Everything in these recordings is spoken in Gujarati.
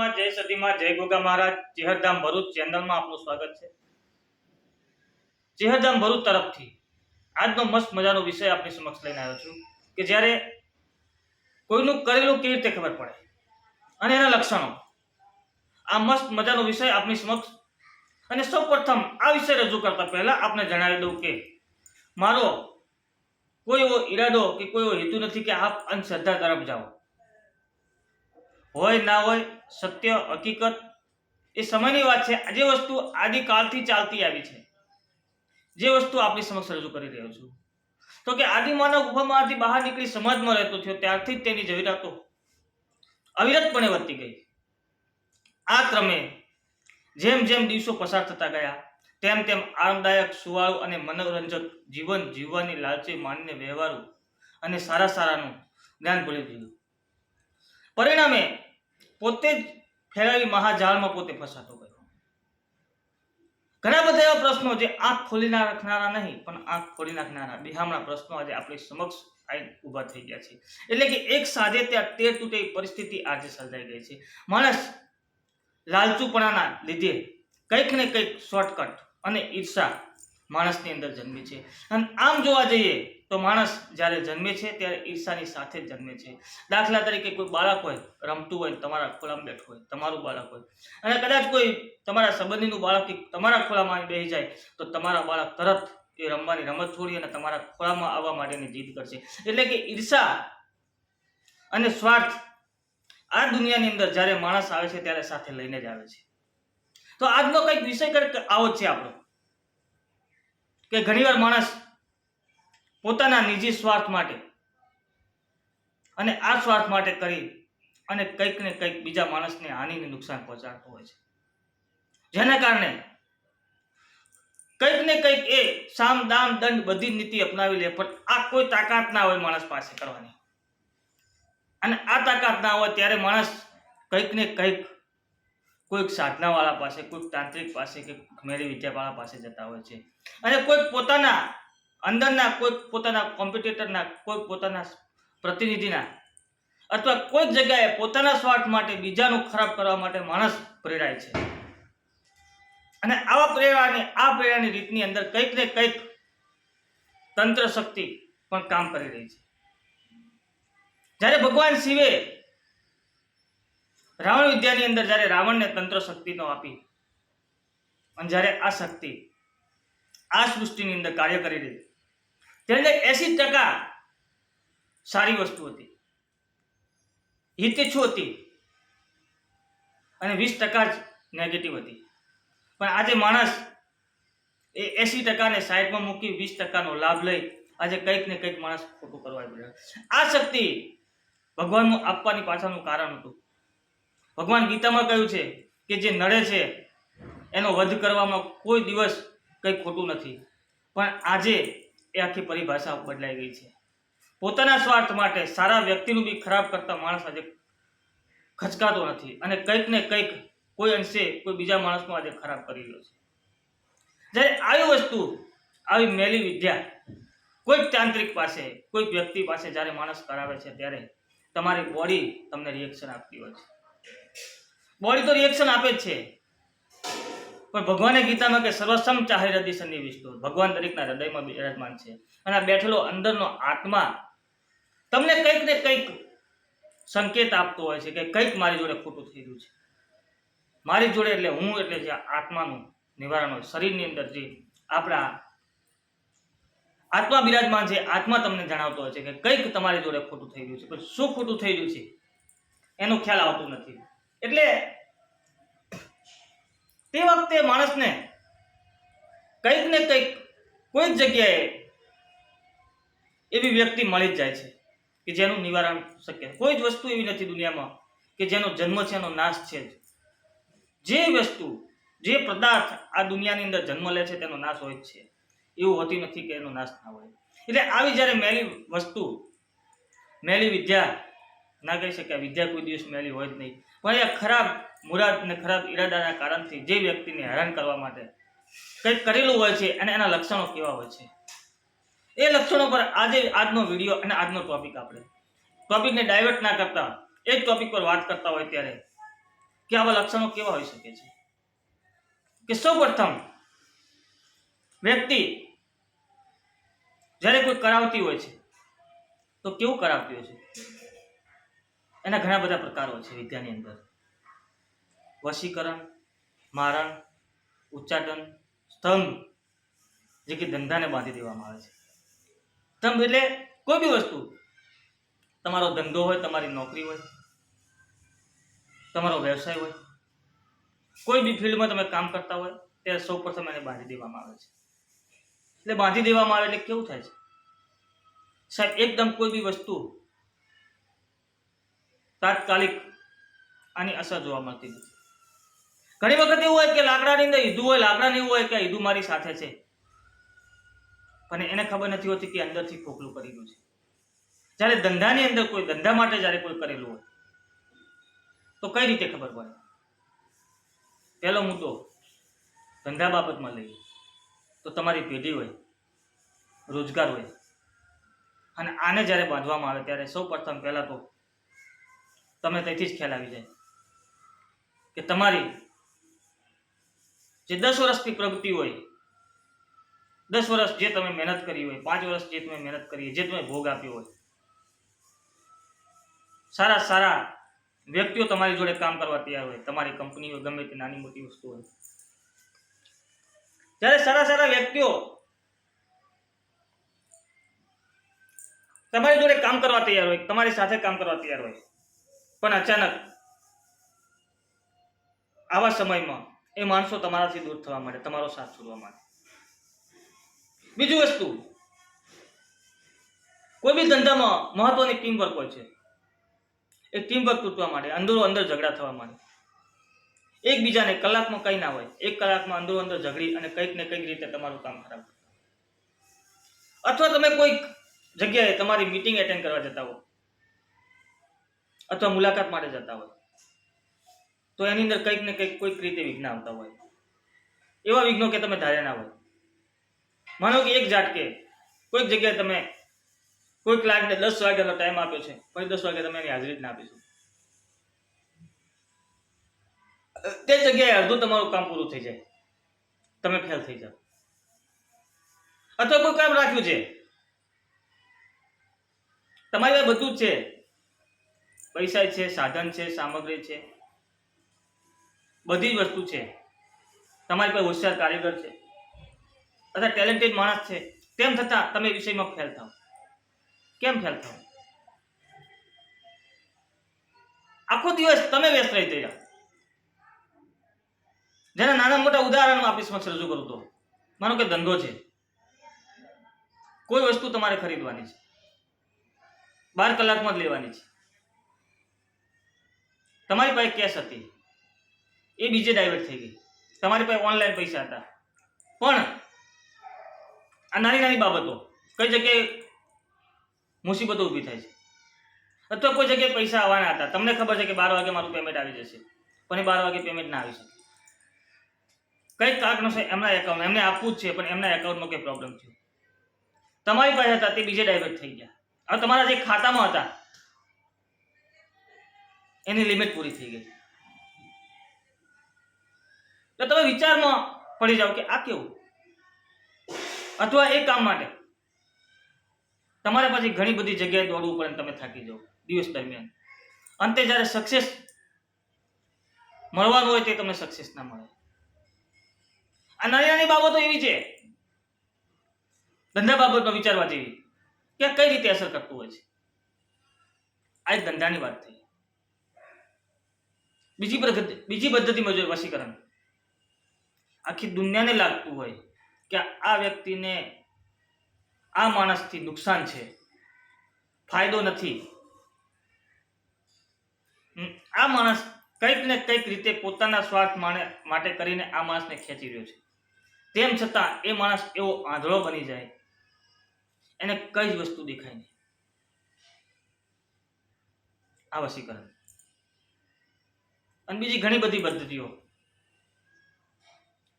ભારતમાં જય સતીમાં જય ગોગા મહારાજ ચેહરધામ ભરૂચ ચેનલમાં આપનું સ્વાગત છે. ચેહરધામ ભરૂચ તરફથી આજનો મસ્ત મજાનો વિષય આપની સમક્ષ લઈને આવ્યો છું કે જ્યારે કોઈનું કરેલું કેવી રીતે ખબર પડે અને એના લક્ષણો. આ મસ્ત મજાનો વિષય આપની સમક્ષ અને સૌપ્રથમ આ વિષય રજૂ કરતા પહેલા આપને જણાવી દઉં કે મારો કોઈ એવો ઈરાદો કે કોઈ એવો હેતુ નથી કે આપ અંધશ્રદ્ધા તરફ જાઓ. હોય ના હોય, સત્ય, હકીકત, એ સમયની વાત છે. જે વસ્તુ આદિકાળથી ચાલતી આવી છે. જે વસ્તુ આપની સમક્ષ રજૂ કરી રહ્યો છું. તો કે આદિમાનવ ગુફામાંથી બહાર નીકળી સમાજમાં રહેતો થયો, ત્યારથી જ તેની જરૂરિયાતો અવિરતપણે વધતી ગઈ. આ ક્રમે જેમ જેમ દિવસો પસાર થતા ગયા, તેમ તેમ આરામદાયક, સુવાળું અને મનોરંજક જીવન જીવવાની લાલચી માનને વ્યવહારું અને સારા સારાનું જ્ઞાન ભૂલી દીધું પરિણામે પોતે જ ફેલાવી મહાજાળમાં પોતે ફસાતો ગયો. ઘણા બધા એવા પ્રશ્નો જે આંખ ખોલી રાખનારા નહીં, પણ આંખ ખોલી નાખનારા. બિહામણા પ્રશ્નો આજે આપણી સમક્ષ આવીને ઊભા થઈ ગયા છે. એટલે કે એક સાંજે ત્યાં તેર તૂટે પરિસ્થિતિ આજે સર્જાઈ ગઈ છે. માણસ લાલચુપણાના લીધે કંઈક ને કંઈક શોર્ટકટ અને ઈર્ષા માણસની અંદર જન્મે છે. અને આમ જોવા જઈએ તો માણસ જ્યારે જન્મે છે ત્યારે ઈર્ષાની સાથે જ જન્મે છે. દાખલા તરીકે કોઈ બાળક હોય, રમતું હોય, તમારા ખોળામાં બેઠું હોય, તમારું બાળક હોય, અને કદાચ કોઈ તમારા સંબંધીનું બાળક તમારા ખોળામાં બેસી જાય, તો તમારા બાળક તરત એ રમવાની રમત છોડી અને તમારા ખોળામાં આવવા માટેની જીદ કરશે. એટલે કે ઈર્ષા અને સ્વાર્થ આ દુનિયાની અંદર જ્યારે માણસ આવે છે ત્યારે સાથે લઈને જ આવે છે. તો આજનો કંઈક વિષય કંઈક આવો જ છે આપણો. કે ઘણીવાર માણસ પોતાના નિજી સ્વાર્થ માટે અને આ સ્વાર્થ માટે કરી અને કંઈક ને કંઈક બીજા માણસને હાનિને નુકસાન પહોંચાડતો હોય છે. જેના કારણે કંઈક ને કંઈક એ સામ, દામ, દંડ બધી નીતિ અપનાવી લે, પણ આ કોઈ તાકાત ના હોય માણસ પાસે કરવાની. અને આ તાકાત ના હોય ત્યારે માણસ કંઈક ને કંઈક કોઈક સાધનાવાળા પાસે, કોઈક તાંત્રિક પાસે કે મેળી વિદ્યાવાળા પાસે જતા હોય છે. અને કોઈક પોતાના અંદરના કોઈક પોતાના કોમ્પિટિટરના કોઈક પોતાના પ્રતિનિધિના અથવા કોઈક જગ્યાએ પોતાના સ્વાર્થ માટે બીજાનું ખરાબ કરવા માટે માણસ પ્રેરાય છે. અને આવા પ્રેરણાની આ પ્રેરણાની રીતની અંદર કંઈક ને કંઈક તંત્ર શક્તિ પણ કામ કરી રહી છે. જ્યારે ભગવાન શિવે રાવણ વિદ્યાની અંદર જ્યારે રાવણને તંત્ર શક્તિનો આપી અને જ્યારે આ શક્તિ આ સૃષ્ટિની અંદર કાર્ય કરી રહી ત્યારે એસી ટકા સારી વસ્તુ હતી. હિતેચ્છુ હતી. અને વીસ ટકા જ નેગેટિવ હતી. પણ આજે માણસ એ એસી ટકાને સાઈડમાં મૂકી વીસ ટકાનો લાભ લઈ આજે કંઈક ને કંઈક માણસ ખોટું કરવા પડ્યા આ શક્તિ ભગવાનનું આપવાની પાછળનું કારણ હતું. ભગવાન ગીતામાં કહ્યું છે કે જે નડે છે, એનો વધ કરવામાં કોઈ દિવસ કંઈ ખોટું નથી. પણ આજે એ આખી પરિભાષા બદલાઈ ગઈ છે. પોતાના સ્વાર્થ માટે સારા વ્યક્તિનું બી ખરાબ કરતા માણસ આજે ખચકાતો નથી અને કંઈક ને કંઈક કોઈ અંશે કોઈ બીજા માણસનું આજે ખરાબ કરી રહ્યો છે. જ્યારે આવી વસ્તુ, આવી મેલી વિદ્યા કોઈક તાંત્રિક પાસે, કોઈક વ્યક્તિ પાસે જ્યારે માણસ કરાવે છે ત્યારે તમારી બોડી તમને રિએક્શન આપતી હોય છે. બોડી તો રિએક્શન આપે જ છે. પણ ભગવાને ગીતામાં કે સર્વસમ ચાહે હૃદય સન્નિવિષ્ટો ભગવાન દરેકના હૃદયમાં બિરાજમાન છે. અને આ બેઠેલો અંદરનો આત્મા તમને કંઈક ને કંઈક સંકેત આપતો હોય છે કે કંઈક મારી જોડે ખોટું થઈ રહ્યું છે. મારી જોડે એટલે હું એટલે જે આત્માનું નિવારણ હોય, શરીરની અંદર જે આપણા આત્મા બિરાજમાન છે, આત્મા તમને જણાવતો હોય છે કે કંઈક તમારી જોડે ખોટું થઈ રહ્યું છે. પણ શું ખોટું થઈ રહ્યું છે? એનો ખ્યાલ આવતો નથી. એટલે તે વખતે માણસને કંઈક ને કંઈક કોઈ જગ્યાએ એવી વ્યક્તિ મળી જ જાય છે કે જેનું નિવારણ શક્ય કોઈ જ વસ્તુ એવી નથી દુનિયામાં કે જેનો જન્મ છે, એનો નાશ છે જ. જે વસ્તુ, જે પદાર્થ આ દુનિયાની અંદર જન્મ લે છે, તેનો નાશ હોય જ છે. એવું હોતી નથી કે એનો નાશ ના હોય. એટલે આવી જ્યારે મેલી વસ્તુ, મેલી વિદ્યા, ના કહી શકાય, વિદ્યા કોઈ દિવસ મેલી હોય જ નહીં. પણ એ ખરાબ મુરાદ અને ખરાબ ઈરાદાના કારણથી જે વ્યક્તિને હેરાન કરવા માટે કંઈક કરેલું હોય છે અને એના લક્ષણો કેવા હોય છે. એ લક્ષણો પર આજે આજનો વીડિયો અને આજનો ટોપિક આપણે. ટોપિકને ડાયવર્ટ ના કરતા, એ જ ટોપિક પર વાત કરતા હોય ત્યારે કે આવા લક્ષણો કેવા હોઈ શકે છે. કે સૌ પ્રથમ વ્યક્તિ જ્યારે કોઈ કરાવતી હોય છે, તો કેવું કરાવતી હોય છે? એના ઘણા બધા પ્રકારો છે વિદ્યાની અંદર. વશીકરણ, મારણ, ઉચ્ચાટન, સ્તંભ, જે કે ધંધાને બાંધી દેવામાં આવે છે. સ્તંભ એટલે કોઈ બી વસ્તુ. તમારો ધંધો હોય, તમારી નોકરી હોય, તમારો વ્યવસાય હોય, કોઈ બી ફિલ્ડમાં તમે કામ કરતા હોય ત્યારે સૌ પ્રથમ એને બાંધી દેવામાં આવે છે. એટલે બાંધી દેવામાં આવે એટલે કેવું થાય છે? સાહેબ, એકદમ કોઈ બી વસ્તુ તાત્કાલિક આની અસર જોવા મળતી નથી. ઘણી વખત એવું હોય કે લાકડાની અંદર ઈદું હોય, લાકડાની એવું હોય કે ઈદું મારી સાથે છે. અને એને ખબર નથી હોતી કે અંદરથી ખોખલું કરેલું છે. જ્યારે ધંધાની અંદર કોઈ, ધંધા માટે જ્યારે કોઈ કરેલું હોય, તો કઈ રીતે ખબર પડે? પહેલો મુદ્દો, ધંધા બાબતમાં લઈએ. તો તમારી પેઢી હોય, રોજગાર હોય, અને આને જ્યારે બાંધવામાં આવે, ત્યારે સૌ પ્રથમ પહેલાં તો તમે તેથી જ ખ્યાલ આવી જાય. કે તમારી જે દસ વર્ષની પ્રગતિ હોય, દસ વર્ષ જે તમે મહેનત કરી હોય, પાંચ વર્ષ જે તમે મહેનત કરી જે તમે ભોગ આપ્યો હોય, સારા સારા વ્યક્તિઓ તમારી જોડે કામ કરવા તૈયાર હોય, તમારી કંપની હોય ગમે તે નાની મોટી વસ્તુ હોય. જ્યારે સારા સારા વ્યક્તિઓ તમારી જોડે કામ કરવા તૈયાર હોય, તમારી સાથે કામ કરવા તૈયાર હોય પણ અચાનક આવા સમયમાં એ માણસો તમારાથી દૂર થવા માટે તમારો સાથ છોડવા માટે બીજું વસ્તુ, કોઈ બી ધંધામાં મહત્વની ટીમ વર્ક હોય છે, એ ટીમ વર્ક તૂટવા માટે અંદરો અંદર ઝઘડા થવા માટે એકબીજાને કલાકમાં કંઈ ના હોય, એક કલાકમાં અંદરો અંદર ઝઘડી અને કંઈક ને કંઈક રીતે તમારું કામ ખરાબ અથવા તમે કોઈક જગ્યાએ તમારી મિટિંગ એટેન્ડ કરવા જતા હો અથવા મુલાકાત માટે જતા હોય. તો એની અંદર કંઈક ને કંઈક કોઈક રીતે વિઘ્ન આવતા હોય. એવા વિઘ્નો કે તમે ધાર્યા ના હોય. માનો કે એક ઝાટકે કોઈક જગ્યાએ તમે કોઈક ક્લાયન્ટને દસ વાગ્યાનો ટાઈમ આપ્યો છે, પછી દસ વાગે તમે એની હાજરી જ ના આપીશું. તે જગ્યાએ અડધું તમારું કામ પૂરું થઈ જાય. તમે ફેલ થઈ જાઓ. અથવા કોઈ કામ રાખ્યું છે. તમારી બધું જ છે. પૈસા છે, સાધન છે, સામગ્રી છે. બધી જ વસ્તુ છે. તમારી પાસે હોશિયાર કારીગર છે. અથવા ટેલેન્ટેડ માણસ છે. તેમ છતાં તમે વિષયમાં ફેલ થાવ. કેમ ફેલ થાવ? આખો દિવસ તમે વ્યસ્ત રહી ગયા. જેના નાના મોટા ઉદાહરણ આપણી સમક્ષ રજૂ કરું તો. માનો કે ધંધો છે. કોઈ વસ્તુ તમારે ખરીદવાની છે. બાર કલાકમાં જ લેવાની છે. તમારી પાસે કેશ હતી. એ બીજે ડાયવર્ટ થઈ ગઈ. તમારી પાસે ઓનલાઈન પૈસા હતા. પણ આ નાની નાની બાબતો, કઈ જગ્યાએ મુસીબતો ઊભી થાય છે? અથવા કોઈ જગ્યાએ પૈસા આવવાના હતા. તમને ખબર છે કે બાર વાગે મારું પેમેન્ટ આવી જશે. પણ એ બાર વાગે પેમેન્ટ ના આવી શકે. કંઈક કારણોસર એમના એકાઉન્ટ એમને આપવું જ છે, પણ એમના એકાઉન્ટમાં કંઈ પ્રોબ્લેમ થયો? તમારી પાસે હતા, તે બીજે ડાયવર્ટ થઈ ગયા. હવે તમારા જે ખાતામાં હતા એની લિમિટ પૂરી થઈ ગઈ. તો તમે વિચારમાં પડી જાઓ કે આ કેવું? અથવા એ કામ માટે. તમારે પછી ઘણી બધી જગ્યાએ દોડવું પડે તમે થાકી જાઓ દિવસ દરમિયાન. અંતે જ્યારે સક્સેસ મળવાનું હોય તે તમને સક્સેસ ના મળે. આ નાની નાની બાબતો એવી છે. ધંધા બાબતમાં વિચારવા જેવી કે કઈ રીતે અસર કરતું હોય છે? આ એક ધંધાની વાત થઈ. બીજી પદ્ધતિ બીજી પદ્ધતિમાં જોઈએ વશીકરણ. આખી દુનિયાને લાગતું હોય કે આ વ્યક્તિને આ માણસથી નુકસાન છે. ફાયદો નથી. આ માણસ કંઈક ને કંઈક રીતે પોતાના સ્વાર્થ માટે કરીને આ માણસને ખેંચી રહ્યો છે. તેમ છતાં એ માણસ એવો આંધળો બની જાય. એને કઈ જ વસ્તુ દેખાય નહીં. આ વશીકરણ. અને બીજી ઘણી બધી પદ્ધતિઓ.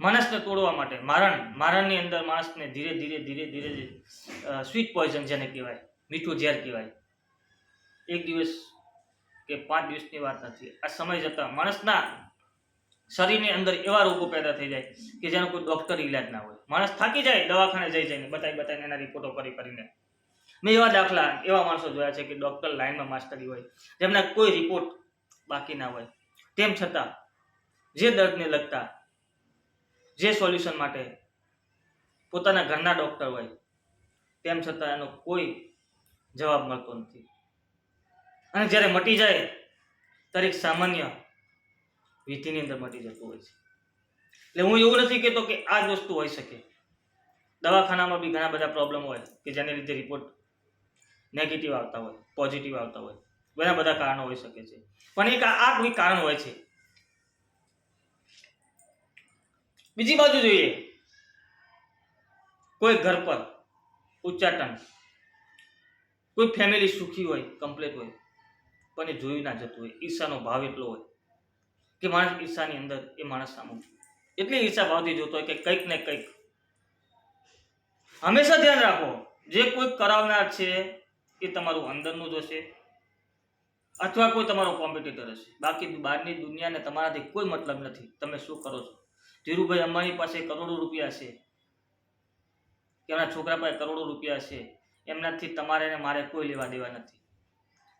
માણસને તોડવા માટે, મારણ, મારણની અંદર માણસને ધીરે ધીરે ધીરે ધીરે સ્વીટ પોઈઝન જેને કહેવાય, મીઠું ઝેર કહેવાય. એક દિવસ કે પાંચ દિવસની વાત નથી, આ સમય જતાં માણસના શરીરની અંદર એવા રોગો પેદા થઈ જાય કે જેનો કોઈ ડૉક્ટર ઈલાજ ના હોય. માણસ થાકી જાય, દવાખાને જઈ જઈને બતાવી બતાવીને એના રિપોર્ટો કરી કરીને. મેં એવા દાખલા, એવા માણસો જોયા છે કે ડૉક્ટર લાઈનમાં માસ્ટરી હોય, જેમના કોઈ રિપોર્ટ બાકી ના હોય. તેમ છતાં, જે દર્દને લગતા, જે સોલ્યુશન માટે પોતાના ઘરના ડૉક્ટર હોય, તેમ છતાં એનો કોઈ જવાબ મળતો નથી. અને જ્યારે મટી જાય ત્યારે એક સામાન્ય વિધિની અંદર મટી જતું હોય છે. એટલે હું એવું નથી કહેતો કે આ જ વસ્તુ હોઈ શકે. દવાખાનામાં બી ઘણા બધા પ્રોબ્લેમ હોય કે જેને લીધે રિપોર્ટ નેગેટિવ આવતા હોય પોઝિટિવ આવતા હોય. ઘણા બધા કારણો હોઈ શકે છે. પણ એક આ કોઈ કારણ હોય છે. બીજી બાજુ જોઈએ. કોઈ ઘર પર ઉચ્ચાટન, કોઈ ફેમિલી સુખી હોય કમ્પ્લીટ હોય, પણ એ જોઈ ના જતું હોય, ઈર્ષાનો ભાવ એટલો હોય કે માણસ ઈર્ષાની અંદર એ માણસ સામો એટલી ઈર્ષા ભાવથી જોતો હોય કે કંઈક ને કંઈક. હંમેશા ધ્યાન રાખો, જે કોઈ કરાવનાર છે એ તમારું અંદરનું જ હશે. અથવા કોઈ તમારો કોમ્પિટિટર હશે. બાકી બહારની દુનિયાને તમારાથી કોઈ મતલબ નથી. તમે શું કરો છો? ધીરુભાઈ અંબાણી પાસે કરોડો રૂપિયા છે. એમના છોકરા પાસે કરોડો રૂપિયા છે. એમનાથી તમારે ને મારે કોઈ લેવા દેવા નથી.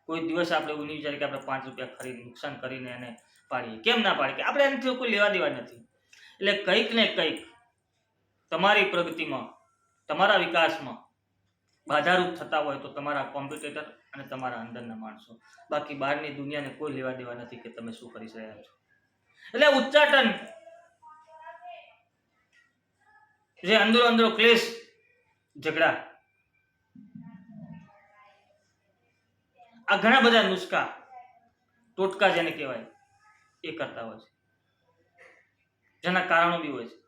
કોઈ દિવસ આપણે એવું નહીં વિચારીએ કે આપણે પાંચ રૂપિયા ખરીદ, નુકસાન કરીને એને પાડીએ. કેમ ના પાડીએ? કે આપણે એનાથી કોઈ લેવા દેવા નથી. એટલે કંઈક ને કંઈક તમારી પ્રગતિમાં, તમારા વિકાસમાં બાધારૂપ થતા હોય તો તમારા કોમ્પિટેટર અને તમારા અંદરના માણસો. બાકી બહારની દુનિયાને કોઈ લેવા દેવા નથી કે તમે શું કરી રહ્યા છો. એટલે ઉચ્ચાટન. જે અંદરો અંદરો ક્લેશ, ઝઘડા. આ ઘણા બધા નુસ્ખા, ટોટકા જેને કહેવાય, એ કરતા હોય છે. જેના કારણો બી હોય છે.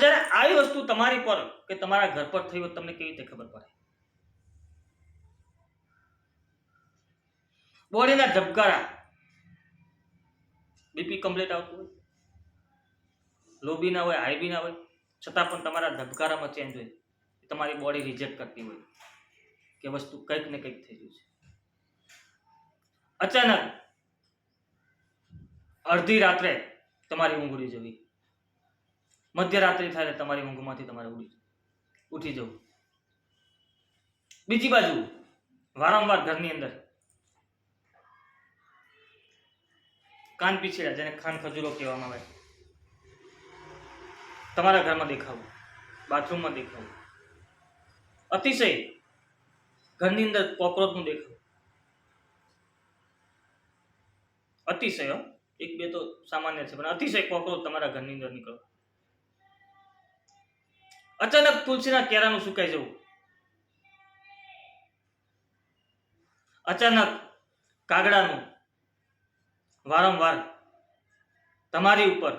જ્યારે આવી વસ્તુ તમારી પર કે તમારા ઘર પર થઈ હોય તમને કેવી રીતે ખબર પડે? બોડીના ધબકારા. બીપી કમ્પ્લીટ આવતું હોય. લો ના હોય હાઈ બી ના હોય. છતાં પણ તમારા ધબકારામાં ચેન્જ હોય. તમારી બોડી રિજેક્ટ કરતી હોય. કે વસ્તુ કંઈક ને કંઈક થઈ ગયું છે. અચાનક અડધી રાત્રે તમારી ઊંઘ ઉડી જવી. મધ્યરાત્રિ થાય તમારી ઊંઘમાંથી તમારે ઉડી ઉઠી જવું. બીજી બાજુ, વારંવાર ઘરની અંદર કાન પીછેડા, જેને ખાન ખજૂરો કહેવામાં આવે. તમારા ઘરમાં દેખાવું, બાથરૂમમાં દેખાવું. અતિશય ઘરની અંદર કોક્રોચનું દેખાવું. અતિશય. એક, બે તો સામાન્ય છે, પણ અતિશય કોક્રોચ તમારા ઘરની અંદર નીકળો. અચાનક તુલસીના કેરાનું સુકાઈ જવું. અચાનક કાગડાનું વારંવાર તમારી ઉપર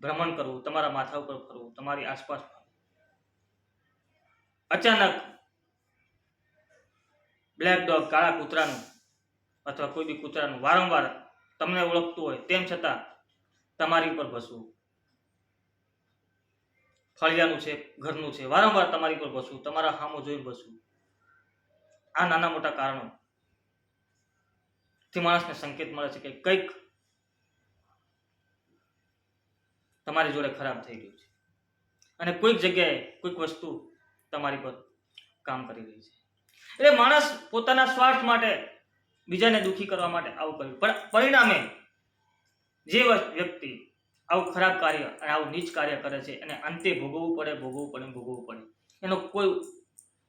ભ્રમણ કરવું, તમારા માથા ઉપર ફરવું, તમારી આસપાસ અચાનક બ્લેક ડોગ કાળા કૂતરાનું અથવા કોઈ બી કૂતરાનું વારંવાર તમને ઓળખતું હોય, તેમ છતાં તમારી ઉપર ભસવું. ફળિયાનું છે, ઘરનું છે, વારંવાર તમારી પર બસવું તમારા હામો જોઈને બસવું આ નાના મોટા કારણો થી માણસને સંકેત મળે છે કે કંઈક તમારી જોડે ખરાબ થઈ ગયું છે. અને કોઈક જગ્યાએ કોઈક વસ્તુ તમારી પર કામ કરી રહી છે. એટલે માણસ પોતાના સ્વાર્થ માટે બીજાને દુઃખી કરવા માટે આવું કર્યું. પણ પરિણામે જે વ્યક્તિ આવું ખરાબ કાર્ય અને આવું નીચ કાર્ય કરે છે અને અંતે ભોગવવું પડે ભોગવવું પડે ભોગવવું પડે. એનો કોઈ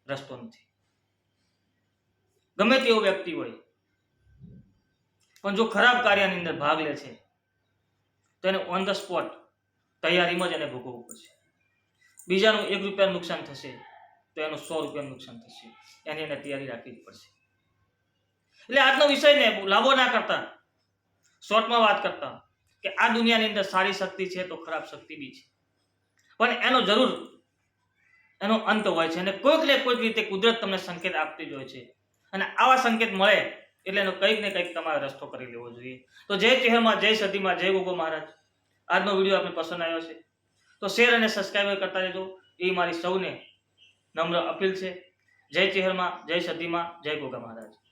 રસ્તો નથી. ગમે તેવો વ્યક્તિ હોય પણ જો ખરાબ કાર્યની અંદર ભાગ લે છે, તો એને ઓન ધ સ્પોટ તૈયારીમાં જ એને ભોગવવું પડશે. બીજાનું એક રૂપિયાનું નુકસાન થશે, તો એનું સો રૂપિયાનું નુકસાન થશે. એની એને તૈયારી રાખવી જ પડશે. એટલે આજનો વિષયને ને લાંબો ના કરતા શોર્ટમાં વાત કરતા, કે આ દુનિયાની અંદર સારી શક્તિ છે તો ખરાબ શક્તિ બી છે. પણ એનો જરૂર, એનો અંત હોય છે અને કોઈક ને કોઈક રીતે કુદરત તમને સંકેત આપતી જ હોય છે. અને આવા સંકેત મળે એટલે એનો કંઈક ને કંઈક તમારે રસ્તો કરી લેવો જોઈએ. તો જય ચહેરમાં જય સદીમાં જય ગોગો મહારાજ. આજનો વીડિયો આપણે પસંદ આવ્યો છે. તો શેર અને સબસ્ક્રાઈબ કરતા રહેજો. એ મારી સૌને નમ્ર અપીલ છે. જય ચહેરમાં જય સદીમાં જય ગોગા મહારાજ.